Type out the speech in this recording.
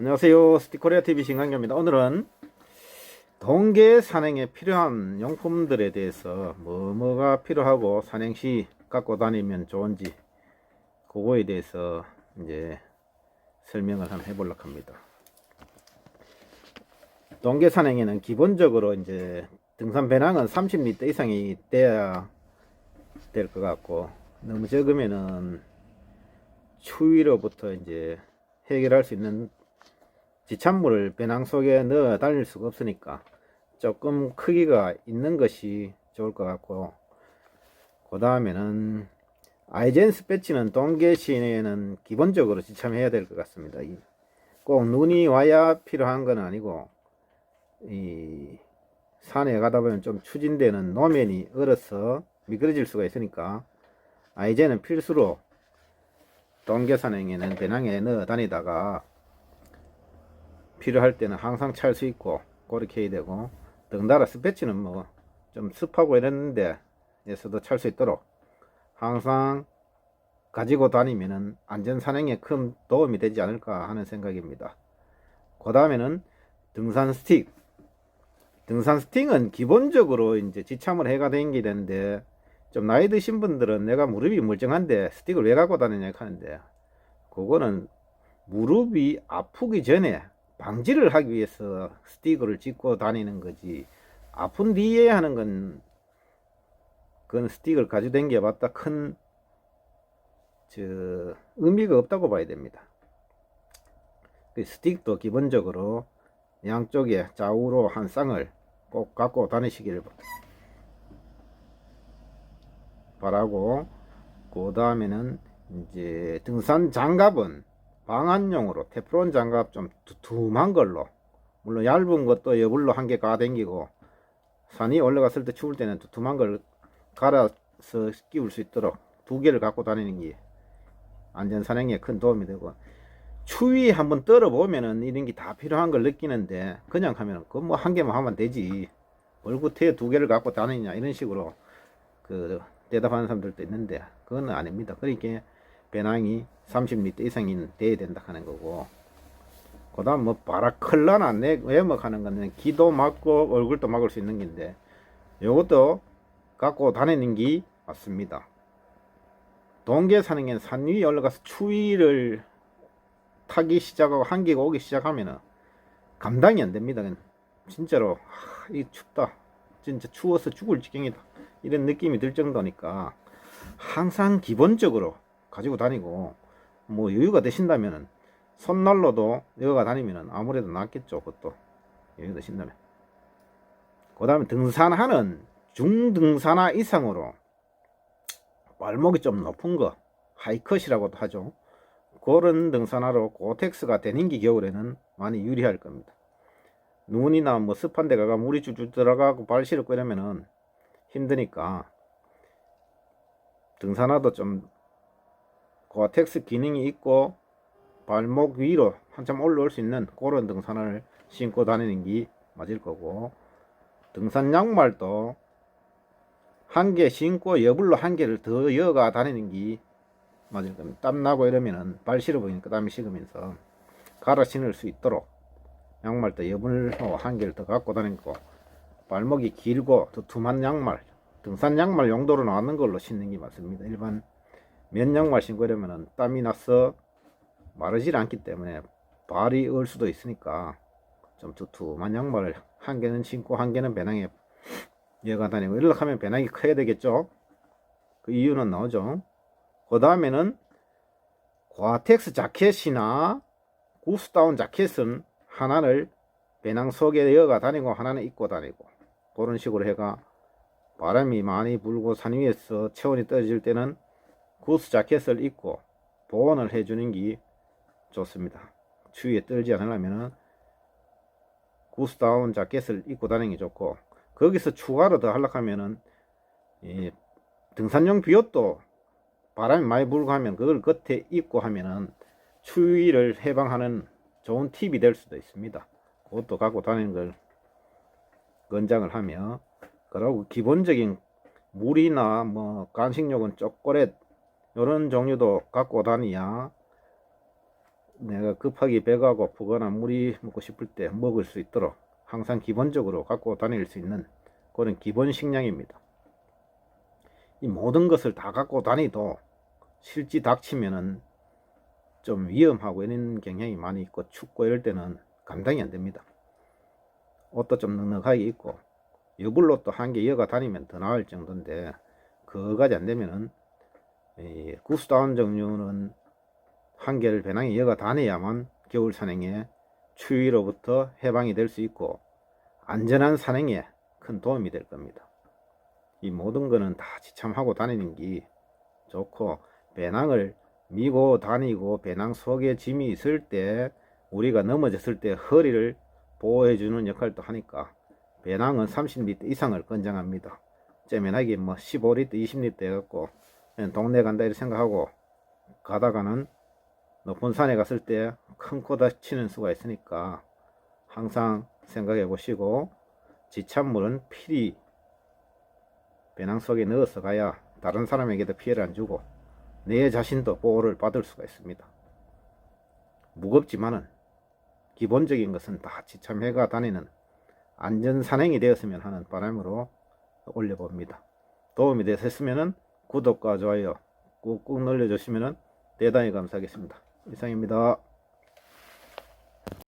안녕하세요. 스티코리아 TV 신강규입니다. 오늘은 동계 산행에 필요한 용품들에 대해서 뭐 뭐가 필요하고 산행 시 갖고 다니면 좋은지 그거에 대해서 이제 설명을 한번 해보려고 합니다. 동계 산행에는 기본적으로 이제 등산 배낭은 30리터 이상이 돼야 될 것 같고 너무 적으면은 추위로부터 이제 해결할 수 있는 지찬물을 배낭 속에 넣어 다닐 수가 없으니까 조금 크기가 있는 것이 좋을 것 같고 그 다음에는 아이젠스 배치는 동계 시내에는 기본적으로 지참해야 될 것 같습니다. 이- 꼭 눈이 와야 필요한 건 아니고 이 산에 가다 보면 좀 추진되는 노면이 얼어서 미끄러질 수가 있으니까 아이젠은 필수로 동계 산행에는 배낭에 넣어 다니다가 필요할 때는 항상 찰 수 있고 해야 되고 덩달아 스패치는 뭐 좀 습하고 이랬는데 에서도 찰 수 있도록 항상 가지고 다니면은 안전 산행에 큰 도움이 되지 않을까 하는 생각입니다. 그 다음에는 등산 스틱. 등산 스틱은 기본적으로 이제 지참을 해가 다니게 되는데 좀 나이 드신 분들은 내가 무릎이 멀쩡한데 스틱을 왜 갖고 다니냐 하는데 그거는 무릎이 아프기 전에 방지를 하기 위해서 스티커를 찍고 다니는 거지 아픈 뒤에 하는 건 그건 스틱을 가지고 댕겨봤다 큰 저 의미가 없다고 봐야 됩니다. 그 스틱도 기본적으로 양쪽에 좌우로 한 쌍을 꼭 갖고 다니시기를 바라고 그 다음에는 이제 등산 장갑은 방한용으로 테프론 장갑 좀 두툼한 걸로 물론 얇은 것도 여불로 한 개 가댕기고 산이 올라갔을 때 추울 때는 두툼한 걸 갈아서 끼울 수 있도록 두 개를 갖고 다니는 게 안전 산행에 큰 도움이 되고 추위 한번 떨어보면은 이런 게 다 필요한 걸 느끼는데 그냥 하면은 그뭐 한 개만 하면 되지 얼굴에 두 개를 갖고 다니냐 이런 식으로 그 대답하는 사람들도 있는데 그건 아닙니다. 그러니까 배낭이 30리터 이상이 돼야 된다 하는 거고. 그 다음 뭐 바라클라나 내 외먹 하는 거는 기도 막고 얼굴도 막을 수 있는 건데 요것도 갖고 다니는 게 맞습니다. 동계 사는 게 산 위에 올라가서 추위를 타기 시작하고 한기가 오기 시작하면은 감당이 안 됩니다. 진짜로 하, 이 춥다. 진짜 추워서 죽을 지경이다. 이런 느낌이 들 정도니까 항상 기본적으로 가지고 다니고 뭐 여유가 되신다면은 손난로도 여가 다니면은 아무래도 낫겠죠 그것도. 여유가 되신다면. 그 다음에 등산하는 중등산화 이상으로 발목이 좀 높은 거 하이컷이라고도 하죠. 그런 등산화로 고텍스가 되는기 겨울에는 많이 유리할 겁니다. 눈이나 뭐 습한 데 가가 물이 쭉쭉 들어가고 발 시렵고 이러면은 힘드니까 등산화도 좀 고텍스 기능이 있고 발목 위로 한참 올라올 수 있는 그런 등산을 신고 다니는 게 맞을 거고 등산 양말도 한 개 신고 여불로 한 개를 더 여가 다니는 게 맞을 겁니다. 땀 나고 이러면은 발 시려 보이니까 땀이 식으면서 갈아 신을 수 있도록 양말도 여불로 한 개를 더 갖고 다니고 발목이 길고 두툼한 양말 등산 양말 용도로 나왔는 걸로 신는 게 맞습니다. 일반 면 양말 신고 이러면은 땀이 나서 마르질 않기 때문에 발이 얼 수도 있으니까 좀 두툼한 양말을 한 개는 신고 한 개는 배낭에 여가 다니고 이렇게 하면 배낭이 커야 되겠죠. 그 이유는 나오죠. 그 다음에는 과텍스 자켓이나 구스다운 자켓은 하나를 배낭 속에 여가 다니고 하나는 입고 다니고 그런 식으로 해가 바람이 많이 불고 산 위에서 체온이 떨어질 때는 구스 자켓을 입고 보온을 해주는 게 좋습니다. 추위에 떨지 않으려면 구스다운 자켓을 입고 다니는 게 좋고 거기서 추가로 더 하려고 하면은 이 등산용 비옷도 바람이 많이 불고 하면 그걸 겉에 입고 하면은 추위를 해방하는 좋은 팁이 될 수도 있습니다. 그것도 갖고 다니는 걸 권장을 하며 그리고 기본적인 물이나 뭐 간식용은 초콜릿 이런 종류도 갖고 다니야 내가 급하게 배가 고프거나 물이 먹고 싶을 때 먹을 수 있도록 항상 기본적으로 갖고 다닐 수 있는 그런 기본 식량입니다. 이 모든 것을 다 갖고 다니도 실지 닥치면은 좀 위험하고 이런 경향이 많이 있고 춥고 이럴 때는 감당이 안 됩니다. 옷도 좀 넉넉하게 입고 여불로 또 한 개 이어가 다니면 더 나을 정도인데 그거까지 안 되면은 이 구스다운 종류는 한 개를 배낭에 이어가 다녀야만 겨울 산행에 추위로부터 해방이 될 수 있고 안전한 산행에 큰 도움이 될 겁니다. 이 모든 거는 다 지참하고 다니는 게 좋고 배낭을 미고 다니고 배낭 속에 짐이 있을 때 우리가 넘어졌을 때 허리를 보호해주는 역할도 하니까 배낭은 30리터 이상을 권장합니다. 째면하게 뭐 15리터, 20리터 해갖고 동네 간다 이렇게 생각하고 가다가는 높은 산에 갔을 때 큰 코 다치는 수가 있으니까 항상 생각해 보시고 지참물은 필히 배낭 속에 넣어서 가야 다른 사람에게도 피해를 안 주고 내 자신도 보호를 받을 수가 있습니다. 무겁지만은 기본적인 것은 다 지참해가 다니는 안전 산행이 되었으면 하는 바람으로 올려봅니다. 도움이 되셨으면 구독과 좋아요 꾹꾹 눌러주시면 대단히 감사하겠습니다. 이상입니다.